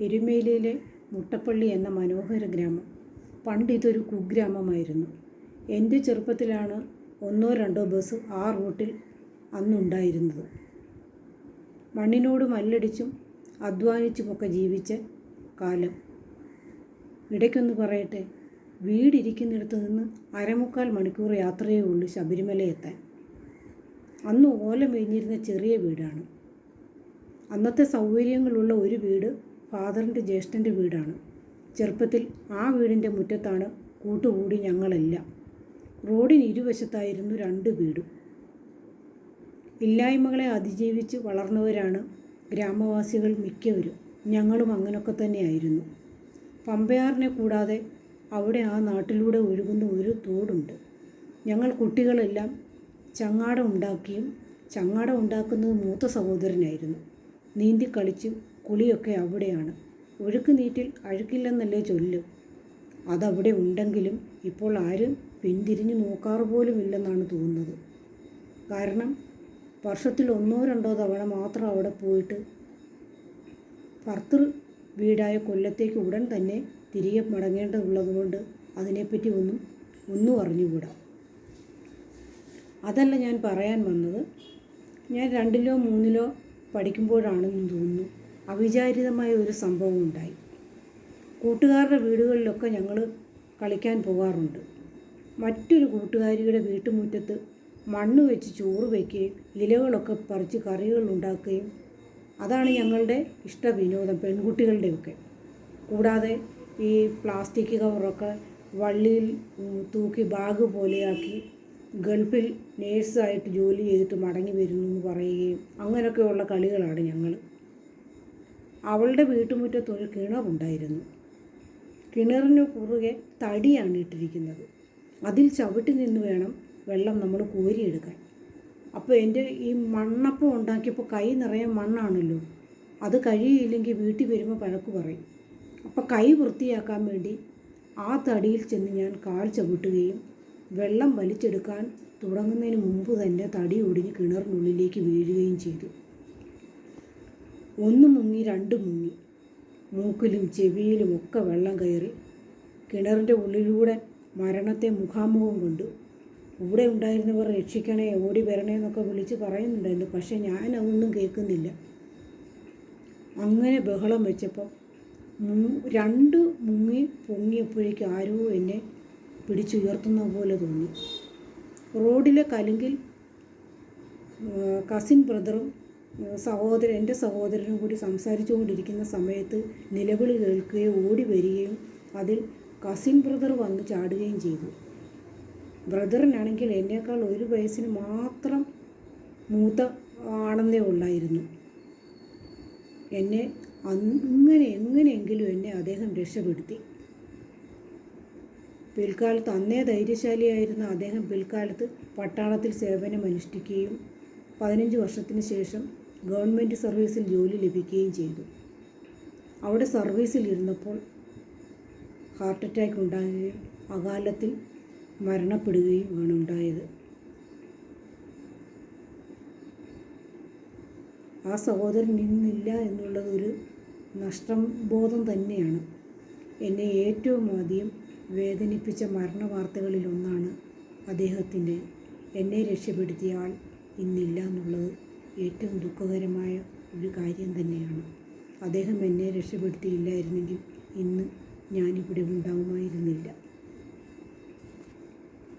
എരുമേലിയിലെ മുട്ടപ്പള്ളി എന്ന മനോഹര ഗ്രാമം. പണ്ടിതൊരു കുഗ്രാമമായിരുന്നു. എന്റെ ചെറുപ്പത്തിലാണ് ഒന്നോ രണ്ടോ ബസ് ആ റൂട്ടിൽ അന്നുണ്ടായിരുന്നത്. മണ്ണിനോട് മല്ലടിച്ചും അധ്വാനിച്ചുമൊക്കെ ജീവിച്ച കാലം. ഇടയ്ക്കൊന്ന് പറയട്ടെ വീടിരിക്കുന്നിടത്ത് നിന്ന് അരമുക്കാൽ മണിക്കൂർ യാത്രയേ ഉള്ളൂ ശബരിമല എത്താൻ. അന്ന് ഓല മേഞ്ഞിരുന്ന ചെറിയ വീടാണ്. അന്നത്തെ സൗകര്യങ്ങളുള്ള ഒരു വീട് ഫാദറിന്റെ ജ്യേഷ്ഠന്റെ വീടാണ്. ചെറുപ്പത്തിൽ ആ വീടിന്റെ മുറ്റത്താണ് കൂട്ടുകൂടി ഞങ്ങളെല്ലാം. റോഡിന് ഇരുവശത്തായിരുന്നു രണ്ട് വീടും. ഇല്ലായ്മകളെ അതിജീവിച്ച് വളർന്നവരാണ് ഗ്രാമവാസികൾ മിക്കവരും. ഞങ്ങളും അങ്ങനൊക്കെ തന്നെയായിരുന്നു. പമ്പയാറിനെ കൂടാതെ അവിടെ ആ നാട്ടിലൂടെ ഒഴുകുന്ന ഒരു തോടുണ്ട്. ഞങ്ങൾ കുട്ടികളെല്ലാം ചങ്ങാടം ഉണ്ടാക്കിയും ചങ്ങാടം ഉണ്ടാക്കുന്നത് മൂത്ത സഹോദരനായിരുന്നു. നീന്തി കളിച്ചും കുളിയൊക്കെ അവിടെയാണ്. ഒഴുക്ക് നീറ്റിൽ അഴുക്കില്ലെന്നല്ലേ ചൊല്ല്. അതവിടെ ഉണ്ടെങ്കിലും ഇപ്പോൾ ആരും പിന്തിരിഞ്ഞു നോക്കാറ് പോലും ഇല്ലെന്നാണ് തോന്നുന്നത്. കാരണം വർഷത്തിൽ ഒന്നോ രണ്ടോ തവണ മാത്രം അവിടെ പോയിട്ട് ഭർത്തൃ വീടായ കൊല്ലത്തേക്ക് ഉടൻ തന്നെ തിരികെ മടങ്ങേണ്ടതുള്ളതുകൊണ്ട് അതിനെപ്പറ്റി ഒന്നും ഒന്നും അറിഞ്ഞുകൂടാ. അതല്ല ഞാൻ പറയാൻ വന്നത്. ഞാൻ രണ്ടിലോ മൂന്നിലോ പഠിക്കുമ്പോഴാണെന്ന് തോന്നുന്നു. അവിചാരിതമായ ഒരു സംഭവം ഉണ്ടായി. കൂട്ടുകാരുടെ വീടുകളിലൊക്കെ ഞങ്ങൾ കളിക്കാൻ പോകാറുണ്ട്. മറ്റൊരു കൂട്ടുകാരിയുടെ വീട്ടുമുറ്റത്ത് മണ്ണ് വെച്ച് ചോറ് വയ്ക്കുകയും ഇലകളൊക്കെ പറിച്ച് കറികൾ ഉണ്ടാക്കുകയും അതാണ് ഞങ്ങളുടെ ഇഷ്ട വിനോദം പെൺകുട്ടികളുടെയൊക്കെ. കൂടാതെ ഈ പ്ലാസ്റ്റിക് കവറൊക്കെ വള്ളിയിൽ തൂക്കി ബാഗ് പോലെയാക്കി ഗൾഫിൽ നേഴ്സായിട്ട് ജോലി ചെയ്തിട്ട് മടങ്ങി വരുന്നു എന്ന് പറയുകയും അങ്ങനെയൊക്കെയുള്ള കളികളാണ് ഞങ്ങൾ അവളുടെ വീട്ടുമുറ്റത്ത് ഒരു കിണറുണ്ടായിരുന്നു കിണറിന് കുറുകെ തടിയാണ് ഇട്ടിരിക്കുന്നത്. അതിൽ ചവിട്ടി നിന്ന് വേണം വെള്ളം നമ്മൾ കോരിയെടുക്കാൻ. അപ്പോൾ എന്റെ ഈ മണ്ണപ്പം ഉണ്ടാക്കിയപ്പോൾ കൈ നിറയെ മണ്ണാണല്ലോ. അത് കഴിയില്ലെങ്കിൽ വീട്ടിൽ വരുമ്പോൾ പഴക്ക് പറയും. അപ്പോൾ കൈ വൃത്തിയാക്കാൻ വേണ്ടി ആ തടിയിൽ ചെന്ന് ഞാൻ കാൽ ചവിട്ടുകയും വെള്ളം വലിച്ചെടുക്കാൻ തുടങ്ങുന്നതിന് മുമ്പ് തന്നെ തടി ഒടിഞ്ഞ് കിണറിനുള്ളിലേക്ക് വീഴുകയും ചെയ്തു. ഒന്ന് മുങ്ങി രണ്ട് മുങ്ങി. മൂക്കിലും ചെവിയിലും ഒക്കെ വെള്ളം കയറി. കിണറിന്റെ ഉള്ളിലൂടെ മരണത്തെ മുഖാമുഖം കൊണ്ട്. കൂടെ ഉണ്ടായിരുന്നവർ രക്ഷിക്കണേ ഓടി വരണേ എന്നൊക്കെ വിളിച്ച് പറയുന്നുണ്ടായിരുന്നു പക്ഷേ ഞാൻ അതൊന്നും കേൾക്കുന്നില്ല. അങ്ങനെ ബഹളം വെച്ചപ്പോൾ രണ്ട് മുങ്ങി പൊങ്ങിയപ്പോഴേക്കും ആരോ എന്നെ പിടിച്ചുയർത്തുന്ന പോലെ തോന്നി. റോഡിലെ കലുങ്കിൽ കസിൻ ബ്രദറും സഹോദരൻ എന്റെ സഹോദരനും കൂടി സംസാരിച്ചു കൊണ്ടിരിക്കുന്ന സമയത്ത് നിലവിളി കേൾക്കുകയും ഓടി വരികയും അതിൽ കസിൻ ബ്രദർ വന്ന് ചാടുകയും ചെയ്തു. ബ്രദറിനാണെങ്കിൽ എന്നേക്കാൾ ഒരു വയസ്സിന് മാത്രം മൂത്ത ആണെന്നേ ഉള്ളായിരുന്നു. എന്നെ അങ്ങനെ എങ്ങനെയെങ്കിലും എന്നെ അദ്ദേഹം രക്ഷപ്പെടുത്തി. പിൽക്കാലത്ത് അന്നേ ധൈര്യശാലിയായിരുന്ന അദ്ദേഹം പിൽക്കാലത്ത് പട്ടാളത്തിൽ സേവനം അനുഷ്ഠിക്കുകയും പതിനഞ്ച് വർഷത്തിന് ശേഷം ഗവൺമെന്റ് സർവീസിൽ ജോലി ലഭിക്കുകയും ചെയ്തു. അവിടെ സർവീസിൽ ഇരുന്നപ്പോൾ ഹാർട്ട് അറ്റാക്ക് ഉണ്ടാകുകയും അകാലത്തിൽ മരണപ്പെടുകയും ആണ് ഉണ്ടായത്. ആ സഹോദരൻ ഇന്നില്ല എന്നുള്ളത് ഒരു നഷ്ടം ബോധം തന്നെയാണ്. എന്നെ ഏറ്റവും ആദ്യം വേദനിപ്പിച്ച മരണ വാർത്തകളിലൊന്നാണ് അദ്ദേഹത്തിന്റെ എന്നെ രക്ഷപ്പെടുത്തിയ ആൾ. ഇന്നില്ല എന്നുള്ളത് ഏറ്റവും ദുഃഖകരമായ ഒരു കാര്യം തന്നെയാണ്. അദ്ദേഹം എന്നെ രക്ഷപ്പെടുത്തിയില്ലായിരുന്നെങ്കിൽ ഇന്ന് ഞാനിവിടെ ഉണ്ടാവുമായിരുന്നില്ല.